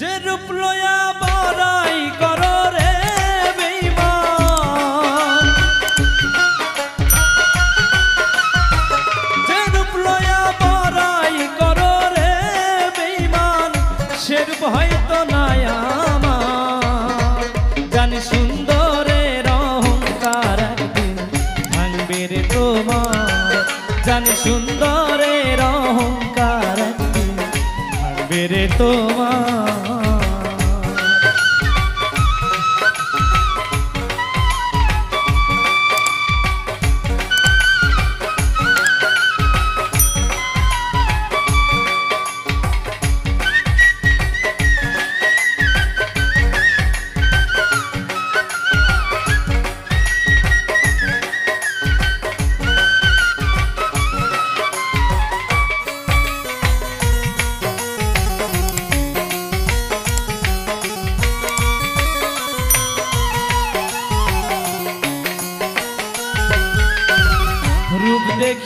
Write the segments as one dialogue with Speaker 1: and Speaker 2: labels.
Speaker 1: যে রূপ লয়া বড়াই করো রে হয়তো নাই আমার। জানি সুন্দরের অহংকার একদিন ভাঙবে রে তোমার। জানি সুন্দরের অহংকার একদিন ভাঙবে রে তোমার।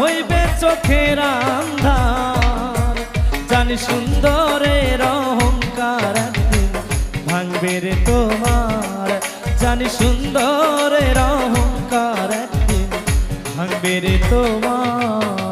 Speaker 1: হইবে চোখের আন্ধার। জানি সুন্দরের অহংকার ভাঙবে রে তোমার। জানি সুন্দরের অহংকার ভাঙবে রে তোমার।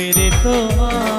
Speaker 1: পেরে তোমার।